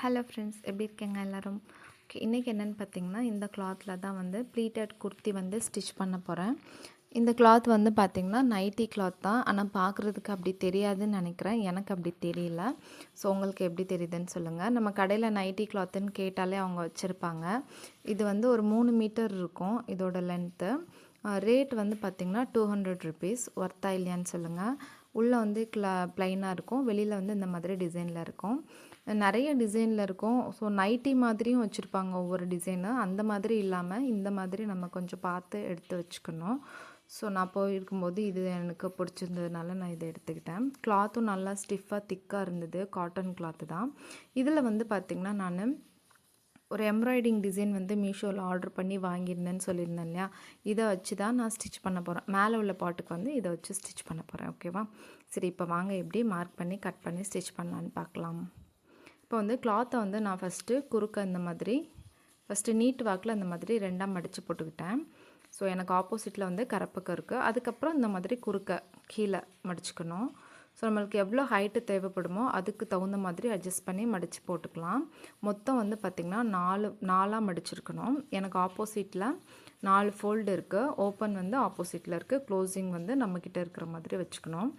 Hello friends எப்படி இருக்கேங்க எல்லோரும்? ஓகே இன்றைக்கி என்னென்னு பார்த்தீங்கன்னா இந்த கிளாத்தில் தான் வந்து ப்ளீட்டட் குர்த்தி வந்து ஸ்டிச் பண்ண போகிறேன் இந்த கிளாத் வந்து பார்த்திங்கன்னா நைட்டி கிளாத் தான். ஆனால் பார்க்குறதுக்கு அப்படி தெரியாதுன்னு நினைக்கிறேன். எனக்கு அப்படி தெரியல. ஸோ உங்களுக்கு எப்படி தெரியுதுன்னு சொல்லுங்கள் நம்ம கடையில் நைட்டி கிளாத்துன்னு கேட்டாலே அவங்க வச்சுருப்பாங்க. இது வந்து ஒரு மூணு மீட்டர் இருக்கும் இதோட லென்த்து ரேட் வந்து பார்த்திங்கன்னா டூ ஹண்ட்ரட் ருபீஸ் ஒர்த்தா இல்லையான்னு சொல்லுங்கள் உள்ளே வந்து க்ளா ப்ளைனாக இருக்கும். வெளியில் வந்து இந்த மாதிரி டிசைனில் இருக்கும். நிறைய டிசைனில் இருக்கும். ஸோ நைட்டி மாதிரியும் வச்சுருப்பாங்க ஒவ்வொரு டிசைனு அந்த மாதிரி இல்லாமல் இந்த மாதிரி நம்ம கொஞ்சம் பார்த்து எடுத்து வச்சுக்கணும். ஸோ நான் போயிருக்கும்போது இது எனக்கு பிடிச்சிருந்ததுனால நான் இதை எடுத்துக்கிட்டேன். கிளாத்தும் நல்லா ஸ்டிஃபாக திக்காக இருந்தது. காட்டன் கிளாத்து தான். இதில் வந்து பார்த்திங்கன்னா நான் ஒரு எம்ப்ராய்டிங் டிசைன் வந்து மீஷோவில் ஆர்டர் பண்ணி வாங்கியிருந்தேன்னு சொல்லியிருந்தேன் இல்லையா? இதை வச்சு தான் நான் ஸ்டிச் பண்ண போகிறேன் மேலே உள்ள பாட்டுக்கு வந்து இதை வச்சு ஸ்டிச் பண்ண போகிறேன் ஓகேவா சரி இப்போ வாங்க. எப்படி மார்க் பண்ணி கட் பண்ணி ஸ்டிச் பண்ணலான்னு பார்க்கலாம். இப்போ வந்து கிளாத்தை வந்து நான் ஃபஸ்ட்டு குறுக்க இந்த மாதிரி ஃபஸ்ட்டு நீட் வாக்கில் இந்த மாதிரி ரெண்டாக மடித்து போட்டுக்கிட்டேன். ஸோ எனக்கு ஆப்போசிட்டில் வந்து கரப்பக்கம் இருக்குது அதுக்கப்புறம் இந்த மாதிரி குறுக்க கீழே மடிச்சுக்கணும். ஸோ நம்மளுக்கு எவ்வளோ ஹைட்டு தேவைப்படுமோ அதுக்கு தகுந்த மாதிரி அட்ஜஸ்ட் பண்ணி மடித்து போட்டுக்கலாம். மொத்தம் வந்து பார்த்திங்கன்னா நாலு நாலாக மடிச்சிருக்கணும். எனக்கு ஆப்போசிட்டில் நாலு ஃபோல்டு இருக்குது ஓப்பன் வந்து ஆப்போசிட்டில் இருக்குது க்ளோசிங் வந்து நம்மக்கிட்ட இருக்கிற மாதிரி வச்சுக்கணும்.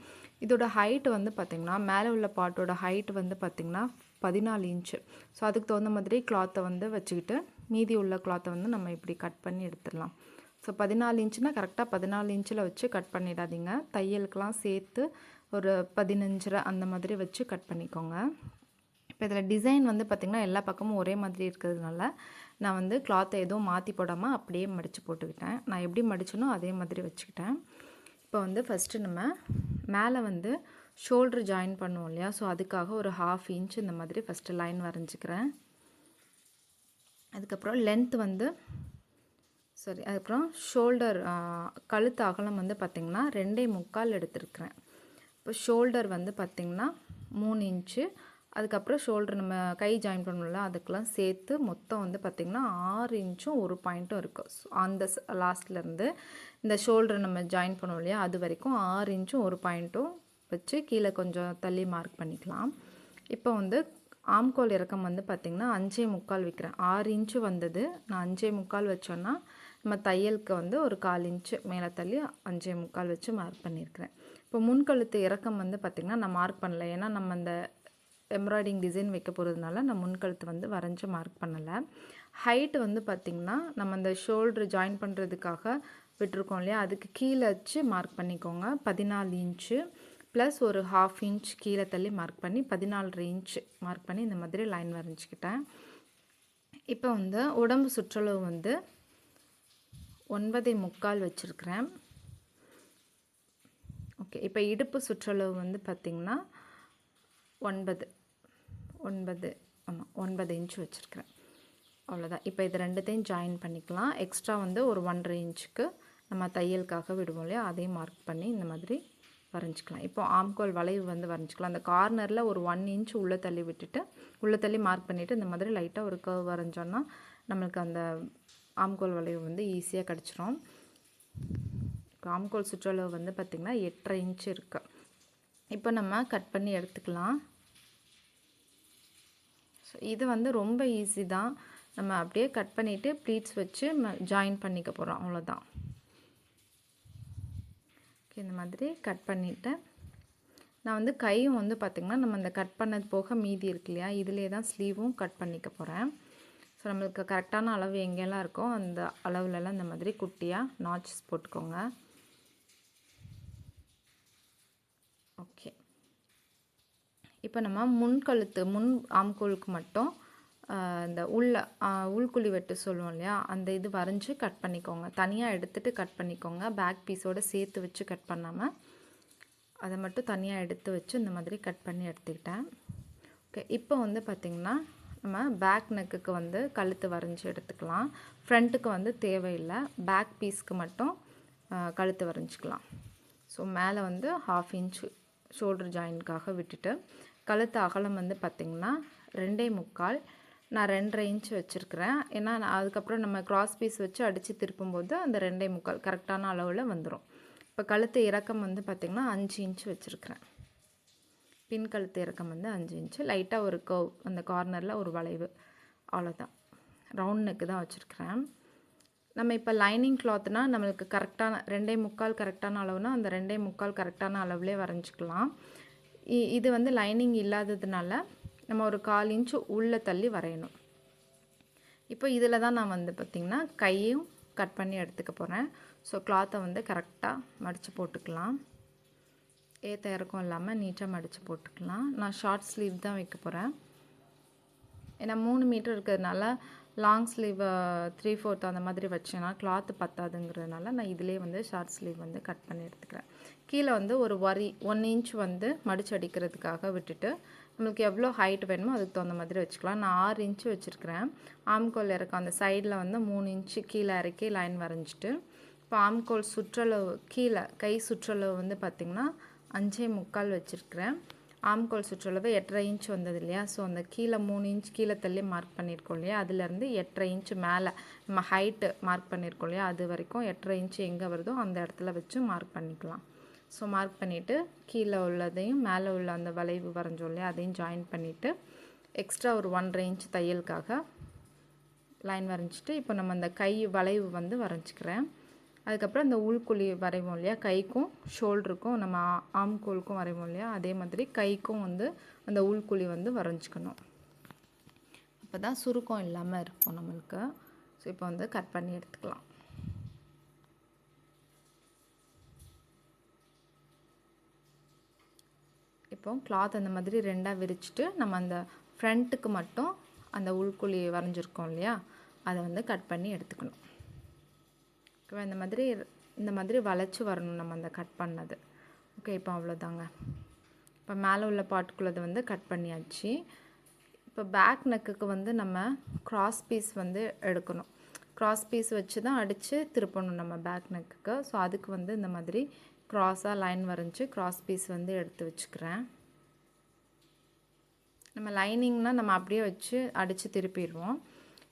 இதோட ஹைட் வந்து பார்த்திங்கன்னா மேலே உள்ள பாட்டோட ஹைட் வந்து பார்த்திங்கன்னா பதினாலு இன்ச்சு ஸோ அதுக்கு தகுந்த மாதிரி கிளாத்தை வந்து வச்சுக்கிட்டு மீதி உள்ள கிளாத்தை வந்து நம்ம இப்படி கட் பண்ணி எடுத்துடலாம். ஸோ பதினாலு இன்ச்சுனா கரெக்டாக பதினாலு இன்ச்சில் வச்சு கட் பண்ணிடாதீங்க. தையலுக்கெலாம் சேர்த்து ஒரு பதினஞ்சரை அந்த மாதிரி வச்சு கட் பண்ணிக்கோங்க. இப்போ இதில் டிசைன் வந்து பார்த்திங்கன்னா எல்லா பக்கமும் ஒரே மாதிரி இருக்கிறதுனால நான் வந்து கிளாத்தை எதுவும் மாற்றி போடாமல் அப்படியே மடித்து போட்டுக்கிட்டேன். நான் எப்படி மடித்தனோ அதே மாதிரி வச்சுக்கிட்டேன். இப்போ வந்து ஃபஸ்ட்டு நம்ம மேலே வந்து ஷோல்ட்ரு ஜாயின் பண்ணுவோம் இல்லையா? ஸோ அதுக்காக ஒரு ஹாஃப் இன்ச் இந்த மாதிரி ஃபஸ்ட்டு லைன் வரைஞ்சிக்கிறேன். அதுக்கப்புறம் லென்த் வந்து சரி அதுக்கப்புறம் ஷோல்டர் கழுத்து அகலம் வந்து பார்த்திங்கன்னா ரெண்டே முக்கால் எடுத்துருக்குறேன். இப்போ ஷோல்டர் வந்து பார்த்திங்கன்னா மூணு இன்ச்சு அதுக்கப்புறம் ஷோல்டர் நம்ம கை ஜாயின் பண்ணல அதுக்கெலாம் சேர்த்து மொத்தம் வந்து பார்த்திங்கன்னா ஆறு இன்ச்சும் ஒரு பாயிண்ட்டும் இருக்கும். அந்த லாஸ்ட்லேருந்து இந்த ஷோல்டர் நம்ம ஜாயின் பண்ணோம் இல்லையா அது வரைக்கும் ஆறு இன்ச்சும் ஒரு பாயிண்ட்டும் வச்சு கீழே கொஞ்சம் தள்ளி மார்க் பண்ணிக்கலாம். இப்போ வந்து ஆம்கோல் இறக்கம் வந்து பார்த்திங்கன்னா அஞ்சே முக்கால் விற்கிறேன் ஆறு இன்ச்சு வந்தது நான் அஞ்சே முக்கால் வச்சோன்னா நம்ம தையலுக்கு வந்து ஒரு கால் இன்ச்சு மேலே தள்ளி அஞ்சே முக்கால் வச்சு மார்க் பண்ணியிருக்கிறேன். இப்போ முன்கழுத்து இறக்கம் வந்து பார்த்திங்கன்னா நான் மார்க் பண்ணல. ஏன்னா நம்ம அந்த எம்ப்ராய்டிங் டிசைன் வைக்க போகிறதுனால நான் முன்கழுத்து வந்து வரைஞ்சி மார்க் பண்ணலை. ஹைட்டு வந்து பார்த்திங்கன்னா நம்ம அந்த ஷோல்ட்ரு ஜாயின் பண்ணுறதுக்காக விட்டுருக்கோம் இல்லையா? அதுக்கு கீழே வச்சு மார்க் பண்ணிக்கோங்க. பதினாலு இன்ச்சு ப்ளஸ் ஒரு ஹாஃப் இன்ச் கீழே தள்ளி மார்க் பண்ணி பதினாலரை இன்ச் மார்க் பண்ணி இந்த மாதிரி லைன் வரைஞ்சிக்கிட்டேன். இப்போ வந்து உடம்பு சுற்றளவு வந்து ஒன்பதை முக்கால் வச்சுருக்கிறேன். ஓகே இப்போ இடுப்பு சுற்றளவு வந்து பார்த்திங்கன்னா ஒன்பது. ஒன்பது ஆமாம் ஒன்பது இன்ச்சு வச்சுருக்கிறேன். அவ்வளோதான் இப்போ இது ரெண்டுத்தையும் ஜாயின் பண்ணிக்கலாம். எக்ஸ்ட்ரா வந்து ஒரு ஒன்றரை இன்ச்சுக்கு நம்ம தையலுக்காக விடுவோம் இல்லையா? அதையும் மார்க் பண்ணி இந்த மாதிரி வரைஞ்சிக்கலாம். இப்போ ஆம்கோல் வளைவு வந்து வரைஞ்சிக்கலாம். அந்த கார்னரில் ஒரு ஒன் இன்ச் உள்ளே தள்ளி விட்டுட்டு உள்ளே தள்ளி மார்க் பண்ணிவிட்டு இந்த மாதிரி லைட்டாக ஒரு கர்வ் வரைஞ்சோன்னா நம்மளுக்கு அந்த ஆம்கோல் வளைவு வந்து ஈஸியாக கிடச்சிரும். ஆம்கோல் சுற்றளவு வந்து பார்த்திங்கன்னா எட்டரை இன்ச் இருக்குது இப்போ நம்ம கட் பண்ணி எடுத்துக்கலாம். ஸோ இது வந்து ரொம்ப ஈஸி தான். நம்ம அப்படியே கட் பண்ணிவிட்டு ப்ளீட்ஸ் வச்சு ஜாயின் பண்ணிக்க போகிறோம் அவ்வளோதான் இந்த மாதிரி கட் பண்ணிவிட்டேன் நான் வந்து கையும் வந்து பார்த்திங்கன்னா நம்ம அந்த கட் பண்ணது போக மீதி இருக்கு இல்லையா? இதிலே தான் ஸ்லீவும் கட் பண்ணிக்க போகிறேன் ஸோ நம்மளுக்கு கரெக்டான அளவு எங்கெல்லாம் இருக்கோ அந்த அளவுலலாம் இந்த மாதிரி குட்டியாக நாச்சஸ் போட்டுக்கோங்க ஓகே இப்போ நம்ம முன் கழுத்து முன் ஆம்கோலுக்கு மட்டும் இந்த உள்ள உள்குழி வெட்டு சொல்லுவோம் இல்லையா? அந்த இது வரைஞ்சி கட் பண்ணிக்கோங்க. தனியாக எடுத்துகிட்டு கட் பண்ணிக்கோங்க. பேக் பீஸோடு சேர்த்து வச்சு கட் பண்ணாமல் அதை மட்டும் தனியாக எடுத்து வச்சு இந்த மாதிரி கட் பண்ணி எடுத்துக்கிட்டேன். ஓகே இப்போ வந்து பார்த்திங்கன்னா நம்ம பேக் நெக்குக்கு வந்து கழுத்து வரைஞ்சி எடுத்துக்கலாம். ஃப்ரண்ட்டுக்கு வந்து தேவையில்லை. பேக் பீஸ்க்கு மட்டும் கழுத்து வரைஞ்சிக்கலாம். ஸோ மேலே வந்து ஹாஃப் இன்ச் ஷோல்டர் ஜாயின்க்காக விட்டுட்டு கழுத்து அகலம் வந்து பார்த்திங்கன்னா ரெண்டே முக்கால். நான் ரெண்டரை இன்ச் வச்சுருக்கிறேன். ஏன்னா அதுக்கப்புறம் நம்ம க்ராஸ் பீஸ் வச்சு அடித்து திருப்பும்போது அந்த ரெண்டே முக்கால் கரெக்டான அளவில் வந்துடும் இப்போ கழுத்து இறக்கம் வந்து பார்த்திங்கன்னா அஞ்சு இன்ச் வச்சுருக்கிறேன். பின் கழுத்து இறக்கம் வந்து அஞ்சு இன்ச்சு லைட்டாக ஒரு கர்வ் அந்த கார்னரில் ஒரு வளைவு. அவ்வளோதான் ரவுண்ட் நெக்கு தான் வச்சுருக்கிறேன். நம்ம இப்போ லைனிங் கிளாத்னா நம்மளுக்கு கரெக்டான ரெண்டே முக்கால் கரெக்டான அளவுனா அந்த ரெண்டே முக்கால் கரெக்டான அளவுலேயே வரைஞ்சிக்கலாம். இது வந்து லைனிங் இல்லாததுனால நம்ம ஒரு கால் இன்ச்சு உள்ளே தள்ளி வரையணும். இப்போ இதில் தான் நான் வந்து பார்த்திங்கன்னா கையும் கட் பண்ணி எடுத்துக்க போகிறேன் ஸோ கிளாத்தை வந்து கரெக்டாக மடித்து போட்டுக்கலாம். ஏற்ற இறக்கம் இல்லாமல் நீட்டாக மடித்து போட்டுக்கலாம். நான் ஷார்ட் ஸ்லீவ் தான் வைக்க போகிறேன் ஏன்னா மூணு மீட்டர் இருக்கிறதுனால லாங் ஸ்லீவ் த்ரீ ஃபோர்த் அந்த மாதிரி வச்சேன்னா கிளாத்து பத்தாதுங்கிறதுனால நான் இதிலே வந்து ஷார்ட் ஸ்லீவ் வந்து கட் பண்ணி எடுத்துக்கிறேன். கீழே வந்து ஒரு வரி ஒன் இன்ச் வந்து மடிச்சு அடிக்கிறதுக்காக விட்டுட்டு நம்மளுக்கு எவ்வளோ ஹைட் வேணுமோ அதுக்கு தகுந்த மாதிரி வச்சுக்கலாம். நான் ஆறு இன்ச்சு வச்சுருக்கிறேன். ஆம்கோல் இறக்க அந்த சைடில் வந்து மூணு இன்ச்சு கீழே இறக்கி லைன் வரைஞ்சிட்டு இப்போ ஆம்கோல் சுற்றளவு கீழே கை சுற்றளவு வந்து பார்த்திங்கன்னா அஞ்சே முக்கால் வச்சுருக்கிறேன். ஆம்கோல் சுற்றளவு எட்டரை இன்ச் வந்தது இல்லையா? ஸோ அந்த கீழே மூணு இன்ச் கீழே தள்ளி மார்க் பண்ணியிருக்கோம் இல்லையா? அதுலேருந்து எட்டரை இன்ச் மேலே நம்ம ஹைட்டு மார்க் பண்ணியிருக்கோம் இல்லையா? அது வரைக்கும் எட்டரை இன்ச் எங்கே வருதோ அந்த இடத்துல வச்சு மார்க் பண்ணிக்கலாம். ஸோ மார்க் பண்ணிவிட்டு கீழே உள்ளதையும் மேலே உள்ள அந்த வளைவு வரைஞ்சோம் இல்லையா? அதையும் ஜாயின் பண்ணிவிட்டு எக்ஸ்ட்ரா ஒரு ஒன்றரை இன்ச் தையலுக்காக லைன் வரைஞ்சிட்டு இப்போ நம்ம அந்த கை வளைவு வந்து வரைஞ்சிக்கிறேன். அதுக்கப்புறம் அந்த உள்குழி வரைவோம் இல்லையா? கைக்கும் ஷோல்டருக்கும் நம்ம ஆம்கோலுக்கும் வரைவோம் இல்லையா? அதே மாதிரி கைக்கும் வந்து அந்த உள்குழி வந்து வரைஞ்சிக்கணும். அப்போ தான் சுருக்கம் இல்லாமல் இருக்கும் நம்மளுக்கு. ஸோ இப்போ வந்து கட் பண்ணி எடுத்துக்கலாம். இப்போ கிளாத் அந்த மாதிரி ரெண்டாக விரிச்சிட்டு நம்ம அந்த ஃப்ரண்ட்டுக்கு மட்டும் அந்த உள்குழி வரைஞ்சிருக்கோம் இல்லையா? அதை வந்து கட் பண்ணி எடுத்துக்கணும். ஓகேவா? இந்த மாதிரி இந்த மாதிரி வளைச்சி வரணும் நம்ம அந்த கட் பண்ணது. ஓகே இப்போ அவ்வளோதாங்க. இப்போ மேலே உள்ள பாட்டுக்குள்ளது வந்து கட் பண்ணியாச்சு. இப்போ பேக் நெக்குக்கு வந்து நம்ம க்ராஸ் பீஸ் வந்து எடுக்கணும். க்ராஸ் பீஸ் வச்சு தான் அடித்து திருப்பணும் நம்ம பேக் நெக்குக்கு ஸோ அதுக்கு வந்து இந்த மாதிரி க்ராஸாக லைன் வரைஞ்சி க்ராஸ் பீஸ் வந்து எடுத்து வச்சுக்கிறேன். நம்ம லைனிங்னால் நம்ம அப்படியே வச்சு அடித்து திருப்பிடுவோம்.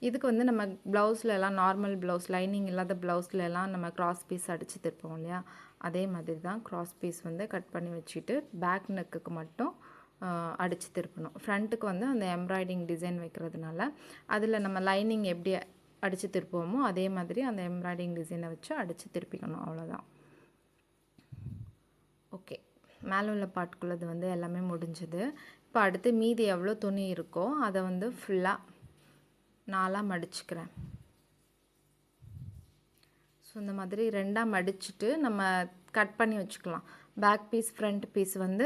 இதுக்கு வந்து நம்ம ப்ளவுஸில் எல்லாம் நார்மல் ப்ளவுஸ் லைனிங் இல்லாத ப்ளவுஸில் எல்லாம் நம்ம கிராஸ் பீஸ் அடித்து திருப்போம் இல்லையா? அதே மாதிரி தான் கிராஸ் பீஸ் வந்து கட் பண்ணி வச்சுட்டு பேக் நெக்குக்கு மட்டும் அடித்து திருப்பணும். ஃப்ரண்ட்டுக்கு வந்து அந்த எம்ப்ராய்டிங் டிசைன் வைக்கிறதுனால அதில் நம்ம லைனிங் எப்படி அடித்து திருப்புவோமோ அதே மாதிரி அந்த எம்ப்ராய்டிங் டிசைனை வச்சு அடித்து திருப்பிக்கணும். அவ்வளோதான் ஓகே மேலே உள்ள பாட்டுக்குள்ளது வந்து எல்லாமே முடிஞ்சது. இப்போ அடுத்து மீதி எவ்வளோ துணி இருக்கோ அதை வந்து ஃபுல்லாக நாலாக மடிச்சுக்கிறேன் ஸோ இந்த மாதிரி ரெண்டாக மடிச்சுட்டு நம்ம கட் பண்ணி வச்சுக்கலாம். பேக் பீஸ் ஃப்ரண்ட் பீஸ் வந்து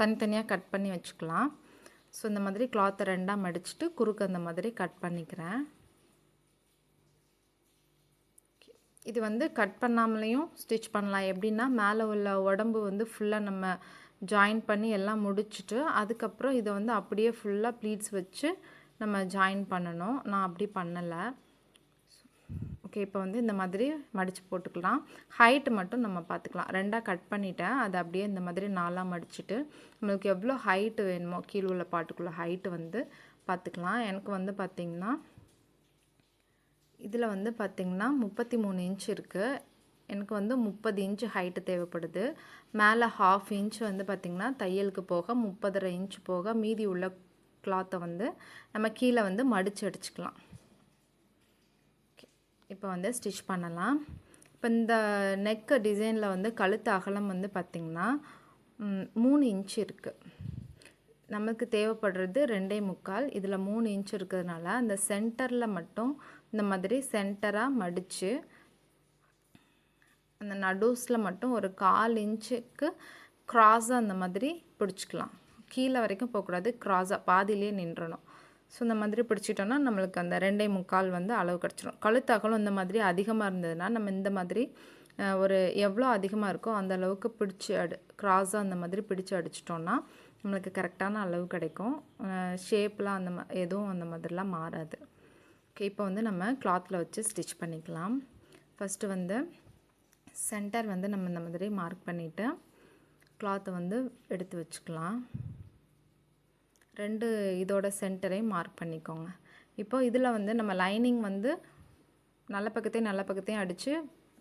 தனித்தனியாக கட் பண்ணி வச்சுக்கலாம். ஸோ இந்த மாதிரி கிளாத்தை ரெண்டாக மடிச்சுட்டு குறுக்கு அந்த மாதிரி கட் பண்ணிக்கிறேன். இது வந்து கட் பண்ணாமலேயும் ஸ்டிச் பண்ணலாம். எப்படின்னா மேலே உள்ள உடம்பு வந்து ஃபுல்லாக நம்ம ஜாயின் பண்ணி எல்லாம் முடிச்சுட்டு அதுக்கப்புறம் இதை வந்து அப்படியே ஃபுல்லாக ப்ளீட்ஸ் வச்சு நம்ம ஜாயின் பண்ணணும். நான் அப்படி பண்ணலை. ஓகே இப்போ வந்து இந்த மாதிரி மடித்து போட்டுக்கலாம். ஹைட்டு மட்டும் நம்ம பார்த்துக்கலாம் ரெண்டாக கட் பண்ணிட்டேன். அதை அப்படியே இந்த மாதிரி நாலாக மடிச்சுட்டு நம்மளுக்கு எவ்வளோ ஹைட்டு வேணுமோ கீழே உள்ள பாட்டுக்குள்ளே ஹைட்டு வந்து பார்த்துக்கலாம் எனக்கு வந்து பார்த்திங்கன்னா இதில் வந்து பார்த்திங்கன்னா முப்பத்தி மூணு இன்ச் இருக்குது எனக்கு வந்து முப்பது இன்ச் ஹைட்டு தேவைப்படுது. மேலே ஹாஃப் இன்ச் வந்து பார்த்திங்கன்னா தையலுக்கு போக முப்பதரை இன்ச் போக மீதி உள்ள கிளாத்தை வந்து நம்ம கீழே வந்து மடித்து அடிச்சுக்கலாம் இப்போ வந்து ஸ்டிச் பண்ணலாம். இப்போ இந்த நெக்கு டிசைனில் வந்து கழுத்து அகலம் வந்து பார்த்திங்கன்னா மூணு இன்ச் இருக்குது நமக்கு தேவைப்படுறது ரெண்டே முக்கால். இதில் மூணு இன்ச் இருக்கிறதுனால அந்த சென்டரில் மட்டும் இந்த மாதிரி சென்டராக மடித்து அந்த நடுஸில் மட்டும் ஒரு கால் இன்ச்சுக்கு க்ராஸாக அந்த மாதிரி பிடிச்சிக்கலாம். கீழே வரைக்கும் போகக்கூடாது. க்ராஸாக பாதியிலே நின்றணும். ஸோ இந்த மாதிரி பிடிச்சிட்டோன்னா நம்மளுக்கு அந்த ரெண்டே முக்கால் வந்து அளவு கிடச்சிரும். கழுத்து இந்த மாதிரி அதிகமாக இருந்ததுன்னா நம்ம இந்த மாதிரி ஒரு எவ்வளோ அதிகமாக இருக்கோ அந்த அளவுக்கு பிடிச்சி அடி க்ராஸாக அந்த மாதிரி பிடிச்சி அடிச்சிட்டோன்னா நம்மளுக்கு கரெக்டான அளவு கிடைக்கும். ஷேப்லாம் அந்த மா எதுவும் அந்த மாதிரிலாம் மாறாது. ஓகே இப்போ வந்து நம்ம கிளாத்தில் வச்சு ஸ்டிச் பண்ணிக்கலாம். ஃபஸ்ட்டு வந்து சென்டர் வந்து நம்ம இந்த மாதிரி மார்க் பண்ணிவிட்டு கிளாத்தை வந்து எடுத்து வச்சுக்கலாம். ரெண்டு இதோட சென்டரையும் மார்க் பண்ணிக்கோங்க. இப்போ இதில் வந்து நம்ம லைனிங் வந்து நல்ல பக்கத்தையும் நல்ல பக்கத்தையும் அடித்து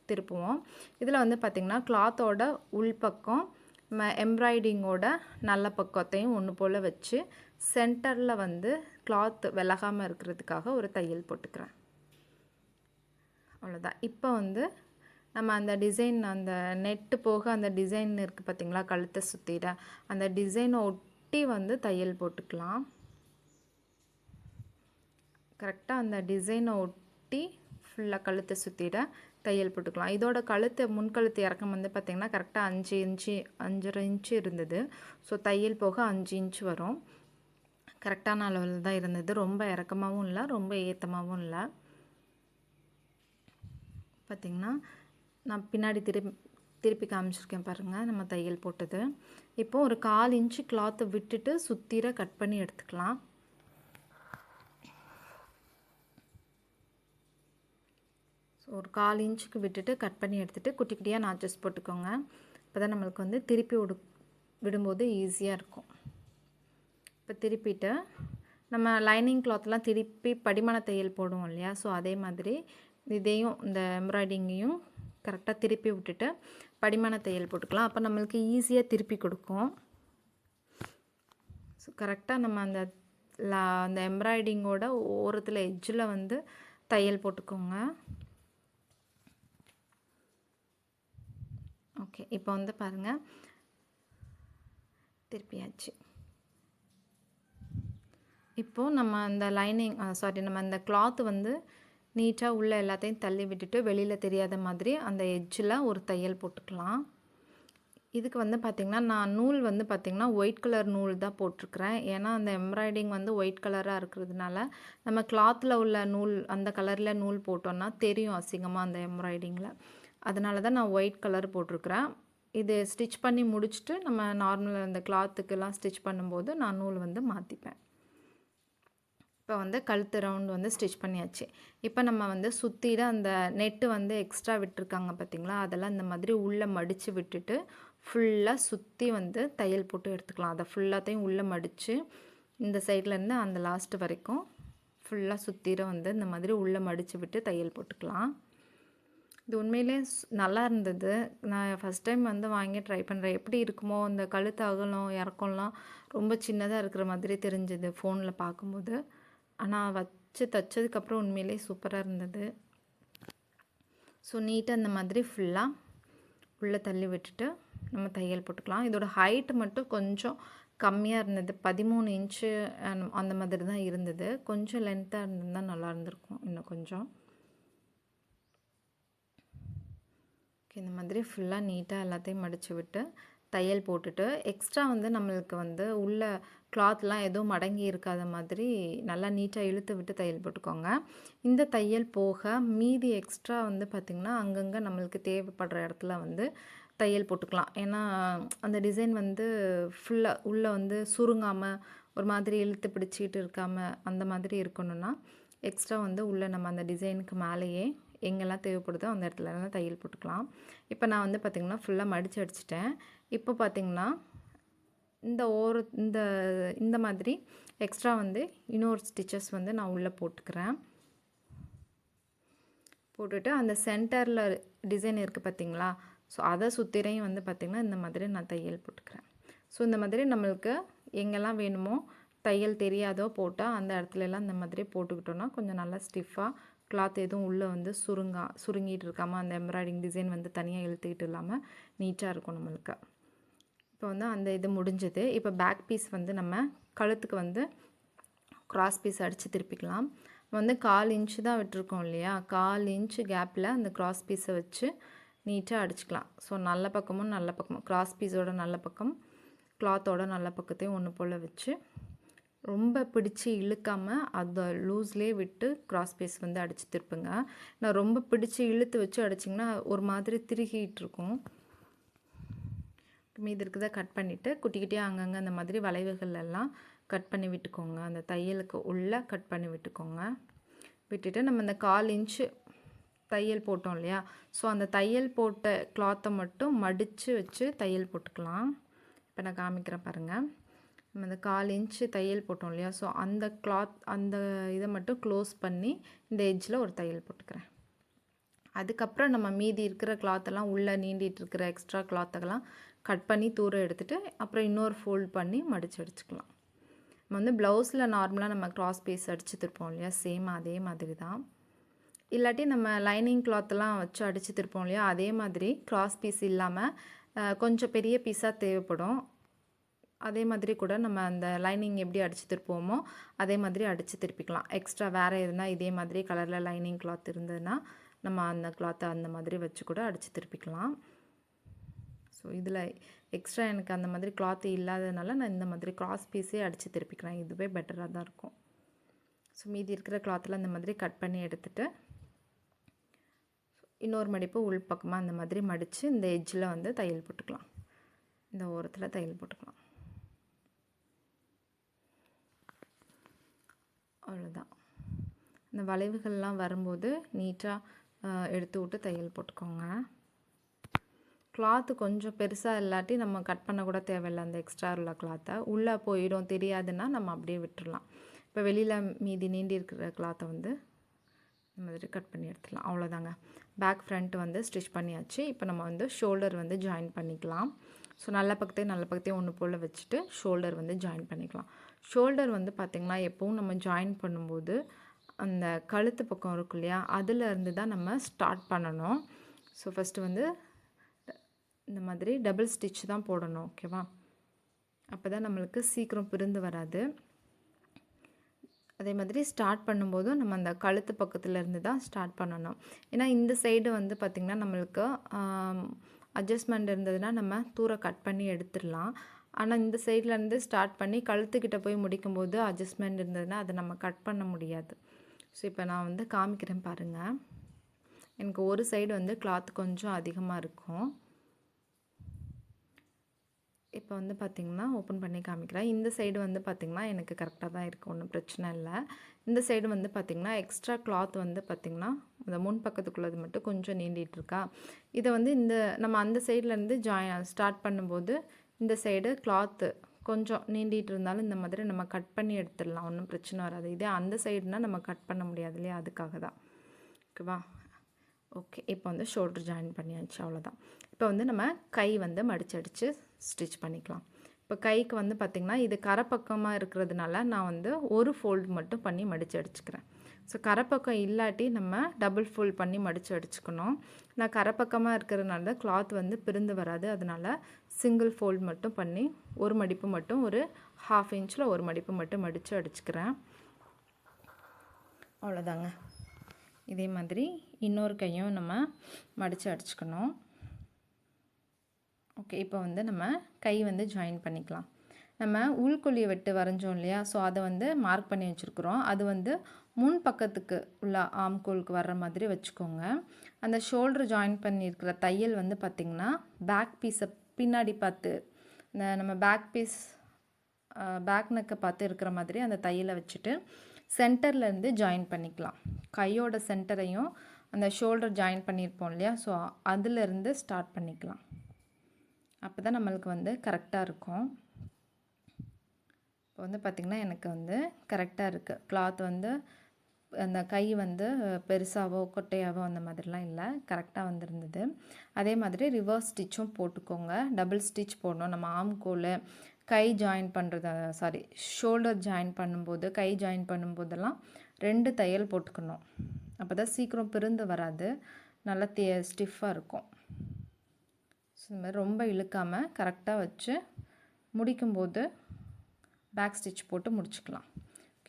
திருப்புவோம். இதில் வந்து பார்த்திங்கன்னா கிளாத்தோட உள்பக்கம் நம்ம எம்ப்ராய்டிங்கோட நல்ல பக்கத்தையும் ஒன்று போல் வச்சு சென்டரில் வந்து கிளாத் விலகாமல் இருக்கிறதுக்காக ஒரு தையல் போட்டுக்கிறேன். அவ்வளோதான் இப்போ வந்து நம்ம அந்த டிசைன் அந்த நெட்டு போக அந்த டிசைன் இருக்குது பார்த்தீங்களா கழுத்தை சுற்றிட அந்த டிசைனை ஒட்டி வந்து தையல் போட்டுக்கலாம். கரெக்டாக அந்த டிசைனை ஒட்டி ஃபுல்லாக கழுத்தை சுற்றிட தையல் போட்டுக்கலாம். இதோட கழுத்து முன்கழுத்து இறக்கம் வந்து பார்த்திங்கன்னா கரெக்டாக அஞ்சு இன்ச்சு அஞ்சரை இன்ச்சு இருந்தது. ஸோ தையல் போக அஞ்சு இன்ச்சு வரும். கரெக்டான அளவில் தான் இருந்தது. ரொம்ப இறக்கமாகவும் இல்லை ரொம்ப ஏற்றமாகவும் இல்லை. பார்த்திங்கன்னா நான் பின்னாடி திருப்பி திருப்பி காமிச்சிருக்கேன் பாருங்கள் நம்ம தையல் போட்டது. இப்போது ஒரு கால் இன்ச்சு கிளாத்தை விட்டுட்டு சுத்திர கட் பண்ணி எடுத்துக்கலாம். ஸோ ஒரு கால் இன்ச்சுக்கு விட்டுட்டு கட் பண்ணி எடுத்துகிட்டு குட்டி குட்டியாக நாச்சஸ் போட்டுக்கோங்க. அப்போ தான் நம்மளுக்கு வந்து திருப்பி விடு விடும்போது ஈஸியாக இருக்கும். இப்போ திருப்பிட்டு நம்ம லைனிங் கிளாத்லாம் திருப்பி படிமான தையல் போடுவோம் இல்லையா? ஸோ அதே மாதிரி இதையும் இந்த எம்ப்ராய்டிங்கையும் கரெக்டாக திருப்பி விட்டுட்டு படிமான தையல் போட்டுக்கலாம். அப்போ நம்மளுக்கு ஈஸியாக திருப்பி கொடுக்கும். ஸோ கரெக்டாக நம்ம அந்த லா அந்த எம்ப்ராய்டிங்கோட ஓரத்தில் எட்ஜில் வந்து தையல் போட்டுக்கோங்க. ஓகே இப்போ வந்து பாருங்கள் திருப்பியாச்சு. இப்போது நம்ம அந்த லைனிங் சாரி நம்ம அந்த கிளாத் வந்து நீட்டாக உள்ளே எல்லாத்தையும் தள்ளி விட்டுட்டு வெளியில் தெரியாத மாதிரி அந்த எட்ஜில் ஒரு தையல் போட்டுக்கலாம். இதுக்கு வந்து பார்த்திங்கன்னா நான் நூல் வந்து பார்த்திங்கன்னா ஒயிட் கலர் நூல் தான் போட்டிருக்கிறேன். ஏன்னா அந்த எம்ப்ராய்டிங் வந்து ஒயிட் கலராக இருக்கிறதுனால நம்ம கிளாத்தில் உள்ள நூல் அந்த கலரில் நூல் போட்டோன்னா தெரியும் அசிங்கமாக அந்த எம்ப்ராய்டிங்கில் அதனால தான் நான் ஒயிட் கலர் போட்டிருக்கிறேன். இது ஸ்டிச் பண்ணி முடிச்சுட்டு நம்ம நார்மல் அந்த கிளாத்துக்கெல்லாம் ஸ்டிச் பண்ணும்போது நான் நூல் வந்து மாற்றிப்பேன் இப்போ வந்து கழுத்து ரவுண்ட் வந்து ஸ்டிச் பண்ணியாச்சு. இப்போ நம்ம வந்து சுற்றிட அந்த நெட்டு வந்து எக்ஸ்ட்ரா விட்டுருக்காங்க பார்த்திங்களா? அதெல்லாம் இந்த மாதிரி உள்ளே மடித்து விட்டுட்டு ஃபுல்லாக சுற்றி வந்து தையல் போட்டு எடுத்துக்கலாம். அதை ஃபுல்லாத்தையும் உள்ளே மடித்து இந்த சைட்லேருந்து அந்த லாஸ்ட்டு வரைக்கும் ஃபுல்லாக சுற்றிட வந்து இந்த மாதிரி உள்ளே மடித்து விட்டு தையல் போட்டுக்கலாம். இது உண்மையிலே நல்லா இருந்தது. நான் ஃபஸ்ட் டைம் வந்து வாங்கி ட்ரை பண்ணுறேன் எப்படி இருக்குமோ இந்த கழுத்து அகலம் இறக்கம்லாம் ரொம்ப சின்னதாக இருக்கிற மாதிரி தெரிஞ்சது ஃபோனில் பார்க்கும்போது. ஆனால் வச்சு தைச்சதுக்கப்புறம் உண்மையிலே சூப்பராக இருந்தது. ஸோ நீட்டாக அந்த மாதிரி ஃபுல்லாக உள்ளே தள்ளி விட்டுட்டு நம்ம தையல் போட்டுக்கலாம். இதோட ஹைட்டு மட்டும் கொஞ்சம் கம்மியாக இருந்தது. பதிமூணு இன்ச்சு அந்த மாதிரி தான் இருந்தது. கொஞ்சம் லென்த்தாக இருந்திருந்தால் நல்லா இருந்திருக்கும் இன்னும் கொஞ்சம். ஓகே இந்த மாதிரி ஃபுல்லாக நீட்டாக எல்லாத்தையும் மடித்து விட்டு தையல் போட்டுட்டு எக்ஸ்ட்ரா வந்து நம்மளுக்கு வந்து உள்ள கிளாத்லாம் எதுவும் மடங்கி இருக்காத மாதிரி நல்லா நீட்டாக இழுத்து விட்டு தையல் போட்டுக்கோங்க. இந்த தையல் போக மீதி எக்ஸ்ட்ரா வந்து பார்த்திங்கன்னா அங்கங்கே நம்மளுக்கு தேவைப்படுற இடத்துல வந்து தையல் போட்டுக்கலாம். ஏன்னா அந்த டிசைன் வந்து ஃபுல்லாக உள்ளே வந்து சுருங்காமல் ஒரு மாதிரி இழுத்து பிடிச்சிக்கிட்டு இருக்காமல் அந்த மாதிரி இருக்கணும்னா எக்ஸ்ட்ரா வந்து உள்ளே நம்ம அந்த டிசைனுக்கு மேலேயே எங்கெல்லாம் தேவைப்படுதோ அந்த இடத்துலலாம் தையல் போட்டுக்கலாம். இப்போ நான் வந்து பார்த்திங்கன்னா ஃபுல்லாக மடித்து அடிச்சிட்டேன். இப்போ பார்த்திங்கன்னா இந்த ஓர இந்த இந்த மாதிரி எக்ஸ்ட்ரா வந்து இன்னொரு ஸ்டிச்சஸ் வந்து நான் உள்ளே போட்டுக்கிறேன். போட்டுட்டு அந்த சென்டரில் டிசைன் இருக்குது பார்த்திங்களா ஸோ அதை சுத்திரையும் வந்து பார்த்திங்கன்னா இந்த மாதிரி நான் தையல் போட்டுக்கிறேன். ஸோ இந்த மாதிரி நம்மளுக்கு எங்கெல்லாம் வேணுமோ தையல் தெரியாதோ போட்டால் அந்த இடத்துலலாம் இந்த மாதிரி போட்டுக்கிட்டோன்னா கொஞ்சம் நல்லா ஸ்டிஃபாக கிளாத் எதுவும் உள்ளே வந்து சுருங்கா சுருங்கிட்டு இருக்காமல் அந்த எம்ப்ராய்டிங் டிசைன் வந்து தனியாக இழுத்துக்கிட்டு இல்லாமல் நீட்டாக இருக்கும் நம்மளுக்கு. இப்போ வந்து அந்த இது முடிஞ்சது. இப்போ பேக் பீஸ் வந்து நம்ம கழுத்துக்கு வந்து க்ராஸ் பீஸ் அடித்து திருப்பிக்கலாம். வந்து கால் இன்ச்சு தான் விட்டுருக்கோம் இல்லையா? கால் இன்ச்சு கேப்பில் அந்த க்ராஸ் பீஸை வச்சு நீட்டாக அடிச்சுக்கலாம். ஸோ நல்ல பக்கமும் நல்ல பக்கமும். க்ராஸ் பீஸோட நல்ல பக்கம் கிளாத்தோட நல்ல பக்கத்தையும் ஒன்று போல் வச்சு ரொம்ப பிடிச்சி இழுக்காமல் அதை லூஸ்லேயே விட்டு க்ராஸ் பீஸ் வந்து அடித்து திருப்புங்க. நான் ரொம்ப பிடிச்சி இழுத்து வச்சு அடிச்சிங்கன்னா ஒரு மாதிரி திருகிட்டு இருக்கும். மீது இருக்கிறத கட் பண்ணிவிட்டு குட்டி குட்டியாக அங்கங்கே அந்த மாதிரி வளைவுகள் எல்லாம் கட் பண்ணி விட்டுக்கோங்க. அந்த தையலுக்கு உள்ளே கட் பண்ணி விட்டுக்கோங்க. விட்டுட்டு நம்ம இந்த கால் இன்ச்சு தையல் போட்டோம் இல்லையா? ஸோ அந்த தையல் போட்ட கிளாத்தை மட்டும் மடித்து வச்சு தையல் போட்டுக்கலாம். இப்போ நான் காமிக்கிறேன் பாருங்கள் நம்ம இந்த கால் இன்ச்சு தையல் போட்டோம் இல்லையா? ஸோ அந்த கிளாத் அந்த இதை மட்டும் க்ளோஸ் பண்ணி இந்த எட்ஜில் ஒரு தையல் போட்டுக்கிறேன். அதுக்கப்புறம் நம்ம மீதி இருக்கிற கிளாத்தெல்லாம் உள்ளே நீண்டிகிட்டு இருக்கிற எக்ஸ்ட்ரா கிளாத்தெல்லாம் கட் பண்ணி தூரம் எடுத்துகிட்டு அப்புறம் இன்னொரு ஃபோல்ட் பண்ணி மடித்து அடிச்சுக்கலாம் நம்ம வந்து ப்ளவுஸில் நார்மலாக நம்ம க்ராஸ் பீஸ் அடித்து திருப்போம் இல்லையா? சேம் அதே மாதிரி தான் இல்லாட்டி நம்ம லைனிங் கிளாத்லாம் வச்சு அடித்து திருப்போம் இல்லையா? அதே மாதிரி க்ராஸ் பீஸ் இல்லாமல் கொஞ்சம் பெரிய பீஸாக தேவைப்படும். அதே மாதிரி கூட நம்ம அந்த லைனிங் எப்படி அடித்து திருப்போமோ அதே மாதிரி அடித்து திருப்பிக்கலாம் எக்ஸ்ட்ரா வேறு எதுனா இதே மாதிரி கலரில் லைனிங் கிளாத் இருந்ததுன்னா நம்ம அந்த கிளாத்தை அந்த மாதிரி வச்சு கூட அடித்து திருப்பிக்கலாம். ஸோ இதில் எக்ஸ்ட்ரா எனக்கு அந்த மாதிரி கிளாத் இல்லாததுனால நான் இந்த மாதிரி கிராஸ் பீஸே அடித்து திருப்பிக்கிறேன். இதுவே பெட்டராக தான் இருக்கும். ஸோ மீதி இருக்கிற கிளாத்தில் இந்த மாதிரி கட் பண்ணி எடுத்துகிட்டு இன்னொரு மடிப்பு உள் பக்கமாக அந்த மாதிரி மடித்து இந்த எஜ்ஜில் வந்து தையல் போட்டுக்கலாம். இந்த ஓரத்தில் தையல் போட்டுக்கலாம். அவ்வளோதான் இந்த வளைவுகள்லாம் வரும்போது நீட்டாக எடுத்து விட்டு தையல் போட்டுக்கோங்க. கிளாத்து கொஞ்சம் பெருசாக இல்லாட்டி நம்ம கட் பண்ண கூட தேவையில்லை அந்த எக்ஸ்ட்ரா உள்ள கிளாத்தை உள்ளே போயிடும் தெரியாதுன்னா நம்ம அப்படியே விட்டுடலாம் இப்போ வெளியில் மீதி நீண்டி இருக்கிற கிளாத்தை வந்து இந்த மாதிரி கட் பண்ணி எடுத்துடலாம். அவ்வளோதாங்க பேக் ஃப்ரண்ட் வந்து ஸ்டிச் பண்ணியாச்சு. இப்போ நம்ம வந்து ஷோல்டர் வந்து ஜாயின் பண்ணிக்கலாம். ஸோ நல்ல பக்கத்தையும் நல்ல பக்கத்தையும் ஒன்று போல் வச்சுட்டு ஷோல்டர் வந்து ஜாயின் பண்ணிக்கலாம். ஷோல்டர் வந்து பார்த்திங்கன்னா எப்போவும் நம்ம ஜாயின் பண்ணும்போது அந்த கழுத்து பக்கம் இருக்கும் இல்லையா அதில் இருந்து தான் நம்ம ஸ்டார்ட் பண்ணணும். ஸோ ஃபஸ்ட்டு வந்து இந்த மாதிரி டபுள் ஸ்டிச் தான் போடணும் ஓகேவா அப்போ தான் நம்மளுக்கு சீக்கிரம் பிரிந்து வராது. அதே மாதிரி ஸ்டார்ட் பண்ணும்போதும் நம்ம அந்த கழுத்து பக்கத்தில் இருந்து தான் ஸ்டார்ட் பண்ணணும். ஏன்னா இந்த சைடு வந்து பார்த்திங்கன்னா நம்மளுக்கு அட்ஜஸ்ட்மெண்ட் இருந்ததுன்னா நம்ம தூரம் கட் பண்ணி எடுத்துடலாம். ஆனால் இந்த சைட்லேருந்து ஸ்டார்ட் பண்ணி கழுத்துக்கிட்ட போய் முடிக்கும்போது அட்ஜஸ்ட்மெண்ட் இருந்ததுன்னா அதை நம்ம கட் பண்ண முடியாது. ஸோ இப்போ நான் வந்து காமிக்கிறேன் பாருங்கள் எனக்கு ஒரு சைடு வந்து கிளாத் கொஞ்சம் அதிகமாக இருக்கும். இப்போ வந்து பார்த்திங்கன்னா ஓப்பன் பண்ணி காமிக்கிறேன். இந்த சைடு வந்து பார்த்திங்கன்னா எனக்கு கரெக்டாக தான் இருக்குது ஒன்றும் பிரச்சனை இல்லை. இந்த சைடு வந்து பார்த்திங்கன்னா எக்ஸ்ட்ரா கிளாத் வந்து பார்த்திங்கன்னா இந்த முன் பக்கத்துக்குள்ளது மட்டும் கொஞ்சம் நீண்டிகிட்ருக்கா இதை வந்து இந்த நம்ம அந்த சைட்லேருந்து ஜாய் ஸ்டார்ட் பண்ணும்போது இந்த சைடு கிளாத்து கொஞ்சம் நீண்டிகிட்டு இருந்தாலும் இந்த மாதிரி நம்ம கட் பண்ணி எடுத்துடலாம். ஒன்றும் பிரச்சனை வராது. இதே அந்த சைடுனால் நம்ம கட் பண்ண முடியாது இல்லையா? அதுக்காக தான். ஓகேவா ஓகே இப்போ வந்து ஷோல்டர் ஜாயின் பண்ணியாச்சு. அவ்வளோதான் இப்போ வந்து நம்ம கை வந்து மடிச்சு அடித்து ஸ்டிச் பண்ணிக்கலாம். இப்போ கைக்கு வந்து பார்த்திங்கன்னா இது கரப்பக்கமாக இருக்கிறதுனால நான் வந்து ஒரு ஃபோல்டு மட்டும் பண்ணி மடித்து அடிச்சுக்கிறேன். ஸோ கரைப்பக்கம் இல்லாட்டி நம்ம டபுள் ஃபோல்ட் பண்ணி மடித்து அடிச்சுக்கணும். நான் கரப்பக்கமாக இருக்கிறதுனால கிளாத் வந்து பிரிந்து வராது. அதனால் சிங்கிள் ஃபோல்ட் மட்டும் பண்ணி ஒரு மடிப்பு மட்டும் ஒரு ஹாஃப் இன்ச்சில் ஒரு மடிப்பு மட்டும் மடித்து அடிச்சுக்கிறேன். அவ்வளோதாங்க. இதே மாதிரி இன்னொரு கையும் நம்ம மடித்து அடிச்சுக்கணும். ஓகே இப்போ வந்து நம்ம கை வந்து ஜாயின் பண்ணிக்கலாம். நம்ம உள்கொல்லியை வெட்டு வரைஞ்சோம் இல்லையா? ஸோ அதை வந்து மார்க் பண்ணி வச்சுருக்குறோம். அது வந்து முன் பக்கத்துக்கு உள்ள ஆம்கோலுக்கு வர்ற மாதிரி வச்சுக்கோங்க. அந்த ஷோல்டர் ஜாயின் பண்ணியிருக்கிற தையல் வந்து பார்த்திங்கன்னா பேக் பீஸை பின்னாடி பார்த்து இந்த நம்ம பேக் பீஸ் பேக் நெக்கை பார்த்து இருக்கிற மாதிரி அந்த தையலை வச்சுட்டு சென்டர்லேருந்து ஜாயின் பண்ணிக்கலாம். கையோட சென்டரையும் அந்த ஷோல்டர் ஜாயின் பண்ணியிருப்போம் இல்லையா? ஸோ அதிலிருந்து ஸ்டார்ட் பண்ணிக்கலாம். அப்போ தான் நம்மளுக்கு வந்து கரெக்டாக இருக்கும். இப்போ வந்து பார்த்திங்கன்னா எனக்கு வந்து கரெக்டாக இருக்குது கிளாத் வந்து அந்த கை வந்து பெருசாகவோ கொட்டையாவோ அந்த மாதிரிலாம் இல்லை. கரெக்டாக வந்துருந்தது. அதே மாதிரி ரிவர்ஸ் ஸ்டிச்சும் போட்டுக்கோங்க. டபுள் ஸ்டிச் போடணும். நம்ம ஆம்கோல் கை ஜாயின் பண்ணுறது சாரி ஷோல்டர் ஜாயின் பண்ணும்போது கை ஜாயின் பண்ணும்போதெல்லாம் ரெண்டு தையல் போட்டுக்கணும். அப்போ தான் சீக்கிரம் பிரிந்து வராது. நல்லா தே ஸ்டிஃபாக இருக்கும். ஸோ இந்த மாதிரி ரொம்ப இழுக்காமல் கரெக்டாக வச்சு முடிக்கும்போது பேக் ஸ்டிச் போட்டு முடிச்சுக்கலாம்.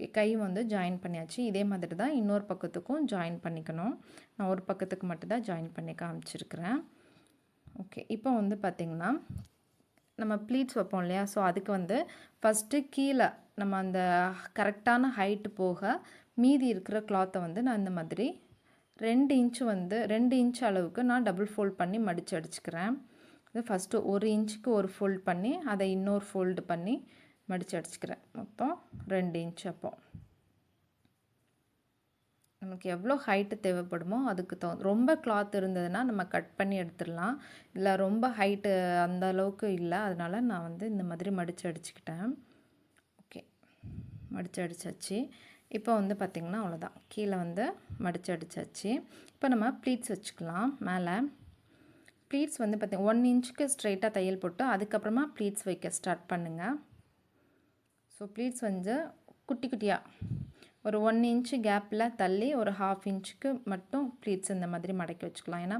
கையும் கை வந்து ஜாயின் பண்ணியாச்சு. இதே மாதிரி தான் இன்னொரு பக்கத்துக்கும் ஜாயின் பண்ணிக்கணும். நான் ஒரு பக்கத்துக்கு மட்டும்தான் ஜாயின் பண்ணி காமிச்சிருக்கிறேன். ஓகே இப்போ வந்து பார்த்திங்கன்னா நம்ம ப்ளீட்ஸ் வைப்போம் இல்லையா? ஸோ அதுக்கு வந்து ஃபஸ்ட்டு கீழே நம்ம அந்த கரெக்டான ஹைட்டு போக மீதி இருக்கிற கிளாத்தை வந்து நான் இந்த மாதிரி ரெண்டு இன்ச்சு வந்து ரெண்டு இன்ச் அளவுக்கு நான் டபுள் ஃபோல்ட் பண்ணி மடித்து அடிச்சுக்கிறேன். இது ஃபஸ்ட்டு ஒரு இன்ச்சுக்கு ஒரு ஃபோல்ட் பண்ணி அதை இன்னொரு ஃபோல்டு பண்ணி மடித்து அடிச்சுக்கிறேன். மொத்தம் ரெண்டு இன்ச் அப்போ. நமக்கு எவ்வளோ ஹைட்டு தேவைப்படுமோ அதுக்கு தகுந்த ரொம்ப கிளாத் இருந்ததுன்னா நம்ம கட் பண்ணி எடுத்துடலாம். இல்லை ரொம்ப ஹைட்டு அந்த அளவுக்கு இல்லை. அதனால் நான் வந்து இந்த மாதிரி மடித்து அடிச்சுக்கிட்டேன். ஓகே மடித்து அடித்தாச்சு இப்போ வந்து பார்த்திங்கன்னா அவ்வளோதான். கீழே வந்து மடித்து அடித்தாச்சு இப்போ நம்ம ப்ளீட்ஸ் வச்சுக்கலாம். மேலே ப்ளீட்ஸ் வந்து பார்த்திங்க ஒன் இன்ச்சுக்கு ஸ்ட்ரைட்டாக தையல் போட்டு அதுக்கப்புறமா ப்ளீட்ஸ் வைக்க ஸ்டார்ட் பண்ணுங்கள் ஸோ ப்ளீட்ஸ் வந்து குட்டி குட்டியாக ஒரு ஒன் இன்ச்சு கேப்பில் தள்ளி ஒரு ஹாஃப் இன்ச்சுக்கு மட்டும் ப்ளீட்ஸ் இந்த மாதிரி மடக்கி வச்சுக்கலாம். ஏன்னா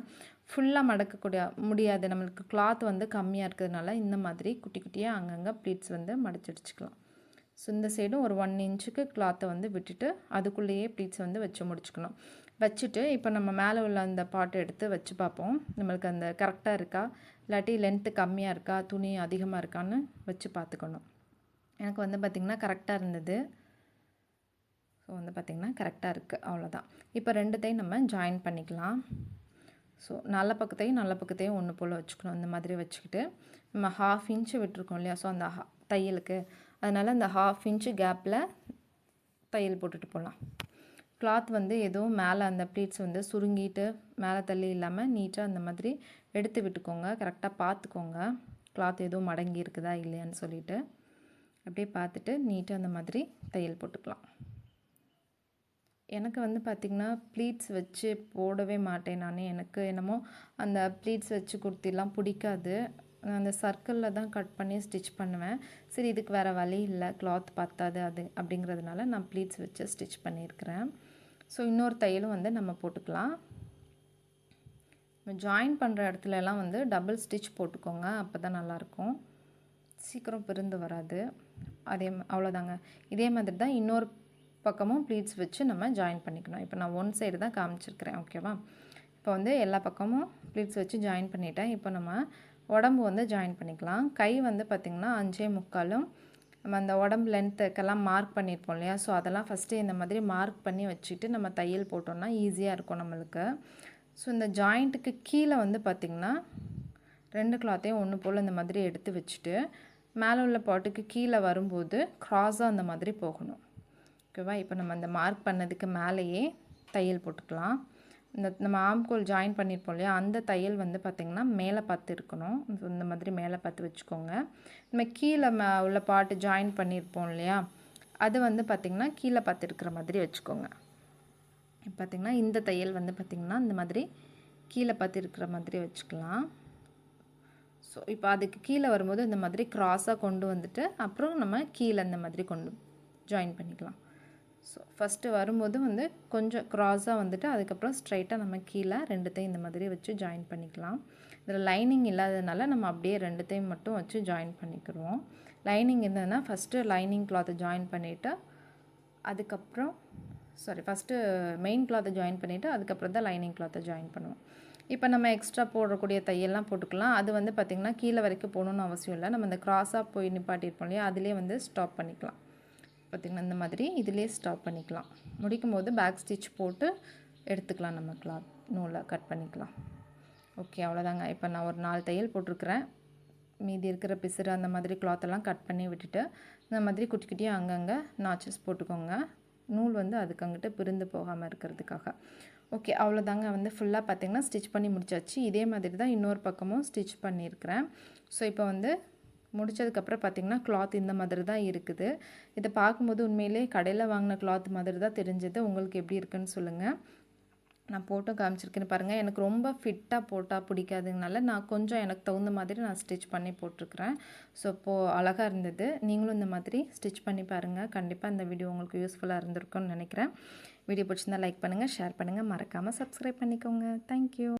ஃபுல்லாக மடக்கக்கூடிய முடியாது. நம்மளுக்கு கிளாத் வந்து கம்மியாக இருக்கிறதுனால இந்த மாதிரி குட்டி குட்டியாக அங்கங்கே ப்ளீட்ஸ் வந்து மடிச்சு வச்சுக்கலாம். ஸோ இந்த சைடும் ஒரு ஒன் இன்ச்சுக்கு கிளாத்தை வந்து விட்டுட்டு அதுக்குள்ளேயே ப்ளீட்ஸ் வந்து வச்சு முடிச்சுக்கணும். வச்சுட்டு இப்போ நம்ம மேலே உள்ள அந்த பாட்டை எடுத்து வச்சு பார்ப்போம். நம்மளுக்கு அந்த கரெக்டாக இருக்கா? இல்லாட்டி லென்த்து கம்மியாக இருக்கா? துணி அதிகமாக இருக்கான்னு வச்சு பார்த்துக்கணும். எனக்கு வந்து பார்த்திங்கன்னா கரெக்டாக இருந்தது. ஸோ வந்து பார்த்திங்கன்னா கரெக்டாக இருக்குது அவ்வளோதான் இப்போ ரெண்டுத்தையும் நம்ம ஜாயின் பண்ணிக்கலாம். ஸோ நல்ல பக்கத்தையும் நல்ல பக்கத்தையும் ஒன்று போல் வச்சுக்கணும். இந்த மாதிரி வச்சுக்கிட்டு நம்ம ஹாஃப் இன்ச்சு விட்டுருக்கோம் இல்லையா? ஸோ அந்த தையலுக்கு. அதனால் அந்த ஹாஃப் இன்ச்சு கேப்பில் தையல் போட்டுட்டு போகலாம் கிளாத் வந்து எதுவும் மேலே அந்த ப்ளீட்ஸ் வந்து சுருங்கிட்டு மேலே தள்ளி இல்லாமல் நீட்டாக அந்த மாதிரி எடுத்து விட்டுக்கோங்க. கரெக்டாக பார்த்துக்கோங்க கிளாத் எதுவும் மடங்கி இருக்குதா இல்லையான்னு சொல்லிவிட்டு அப்படியே பார்த்துட்டு நீட்டாக அந்த மாதிரி தையல் போட்டுக்கலாம். எனக்கு வந்து பார்த்திங்கன்னா ப்ளீட்ஸ் வச்சு போடவே மாட்டேன் நான். எனக்கு என்னமோ அந்த ப்ளீட்ஸ் வச்சு குர்த்திலாம் பிடிக்காது. நான் அந்த சர்க்கிளில் தான் கட் பண்ணி ஸ்டிச் பண்ணுவேன். சரி இதுக்கு வேறு வழி இல்லை. கிளாத் பத்தாது அது அப்படிங்கிறதுனால நான் ப்ளீட்ஸ் வச்சு ஸ்டிச் பண்ணியிருக்கிறேன். ஸோ இன்னொரு தையலும் வந்து நம்ம போட்டுக்கலாம். ஜாயின் பண்ணுற இடத்துலலாம் வந்து டபுள் ஸ்டிச் போட்டுக்கோங்க. அப்போ தான் நல்லாயிருக்கும். சீக்கிரம் பிரிந்து வராது. அதே அவ்வளோதாங்க. இதே மாதிரி தான் இன்னொரு பக்கமும் ப்ளீட்ஸ் வச்சு நம்ம ஜாயின் பண்ணிக்கணும். இப்போ நான் ஒன் சைடு தான் காமிச்சிருக்கிறேன் ஓகேவா இப்போ வந்து எல்லா பக்கமும் ப்ளீட்ஸ் வச்சு ஜாயின் பண்ணிட்டேன். இப்போ நம்ம உடம்பு வந்து ஜாயின் பண்ணிக்கலாம். கை வந்து பார்த்திங்கன்னா அஞ்சே முக்காலும் நம்ம அந்த உடம்பு லென்த்துக்கெல்லாம் மார்க் பண்ணியிருப்போம் இல்லையா? ஸோ அதெல்லாம் ஃபஸ்ட்டு இந்த மாதிரி மார்க் பண்ணி வச்சுட்டு நம்ம தையல் போட்டோம்னா ஈஸியாக இருக்கும் நம்மளுக்கு. ஸோ இந்த ஜாயிண்ட்டுக்கு கீழே வந்து பார்த்திங்கன்னா ரெண்டு கிளாத்தையும் ஒன்று போல் இந்த மாதிரி எடுத்து வச்சுட்டு மேலே உள்ள பாட்டுக்கு கீழே வரும்போது க்ராஸாக அந்த மாதிரி போகணும். ஓகேவா இப்போ நம்ம அந்த மார்க் பண்ணதுக்கு மேலேயே தையல் போட்டுக்கலாம். இந்த நம்ம ஆம்கோல் ஜாயின் பண்ணியிருப்போம் இல்லையா? அந்த தையல் வந்து பார்த்திங்கன்னா மேலே பார்த்து இருக்கணும். இந்த மாதிரி மேலே பார்த்து வச்சுக்கோங்க. நம்ம கீழே உள்ள பாட்டு ஜாயின் பண்ணியிருப்போம் இல்லையா? அது வந்து பார்த்திங்கன்னா கீழே பார்த்து இருக்கிற மாதிரி வச்சுக்கோங்க. பார்த்திங்கன்னா இந்த தையல் வந்து பார்த்திங்கன்னா இந்த மாதிரி கீழே பார்த்து இருக்கிற மாதிரி வச்சுக்கலாம். ஸோ இப்போ அதுக்கு கீழே வரும்போது இந்த மாதிரி க்ராஸாக கொண்டு வந்துட்டு அப்புறம் நம்ம கீழே இந்த மாதிரி கொண்டு ஜாயின் பண்ணிக்கலாம். ஸோ ஃபஸ்ட்டு வரும்போது வந்து கொஞ்சம் க்ராஸாக வந்துட்டு அதுக்கப்புறம் ஸ்ட்ரைட்டாக நம்ம கீழே ரெண்டுத்தையும் இந்த மாதிரி வச்சு ஜாயின் பண்ணிக்கலாம். இதில் லைனிங் இல்லாததுனால நம்ம அப்படியே ரெண்டுத்தையும் மட்டும் வச்சு ஜாயின் பண்ணிக்கிடுவோம். லைனிங் இருந்ததுன்னா ஃபஸ்ட்டு லைனிங் கிளாத்தை ஜாயின் பண்ணிவிட்டு அதுக்கப்புறம் சாரி ஃபஸ்ட்டு மெயின் கிளாத்தை ஜாயின் பண்ணிவிட்டு அதுக்கப்புறம் தான் லைனிங் கிளாத்தை ஜாயின் பண்ணுவோம். இப்போ நம்ம எக்ஸ்ட்ரா போடக்கூடிய தையெல்லாம் போட்டுக்கலாம். அது வந்து பார்த்திங்கன்னா கீழே வரைக்கும் போகணுன்னு அவசியம் இல்லை. நம்ம இந்த க்ராஸாக போய் நிப்பாட்டியிருப்போம் இல்லையா அதிலே வந்து ஸ்டாப் பண்ணிக்கலாம். பார்த்திங்கன்னா இந்த மாதிரி இதிலே ஸ்டாப் பண்ணிக்கலாம். முடிக்கும் போது பேக் ஸ்டிச் போட்டு எடுத்துக்கலாம் நம்ம கிளாத் நூலை கட் பண்ணிக்கலாம். ஓகே அவ்வளோதாங்க இப்போ நான் ஒரு நாலு தையல் போட்டிருக்கிறேன். மீதி இருக்கிற பிசுறு அந்த மாதிரி கிளாத்தெல்லாம் கட் பண்ணி விட்டுட்டு இந்த மாதிரி குட்டி குட்டியாக அங்கங்கே நாச்சஸ் போட்டுக்கோங்க. நூல் வந்து அதுக்கு அங்கிட்டு பிரிந்து போகாமல் இருக்கிறதுக்காக. ஓகே அவ்வளோதாங்க. வந்து ஃபுல்லாக பார்த்திங்கன்னா ஸ்டிச் பண்ணி முடிச்சாச்சு. இதே மாதிரி தான் இன்னொரு பக்கமும் ஸ்டிச் பண்ணியிருக்கிறேன். ஸோ இப்போ வந்து முடித்ததுக்கப்புறம் பார்த்திங்கன்னா கிளாத் இந்த மாதிரி தான் இருக்குது. இதை பார்க்கும்போது உண்மையிலே கடையில் வாங்கின கிளாத் மாதிரி தான் தெரிஞ்சது. உங்களுக்கு எப்படி இருக்குன்னு சொல்லுங்கள் நான் போட்டும் காமிச்சிருக்கேன்னு பாருங்கள் எனக்கு ரொம்ப ஃபிட்டாக போட்டால் பிடிக்காதுங்கனால நான் கொஞ்சம் எனக்கு தகுந்த மாதிரி நான் ஸ்டிச் பண்ணி போட்டிருக்கிறேன். ஸோ இப்போது அழகாக இருந்தது. நீங்களும் இந்த மாதிரி ஸ்டிச் பண்ணி பாருங்கள் கண்டிப்பாக இந்த வீடியோ உங்களுக்கு யூஸ்ஃபுல்லாக இருந்திருக்கும்னு நினைக்கிறேன். வீடியோ பிடிச்சிருந்தா லைக் பண்ணுங்கள் ஷேர் பண்ணுங்கள் மறக்காமல் சப்ஸ்கிரைப் பண்ணிக்கோங்க. தேங்க்யூ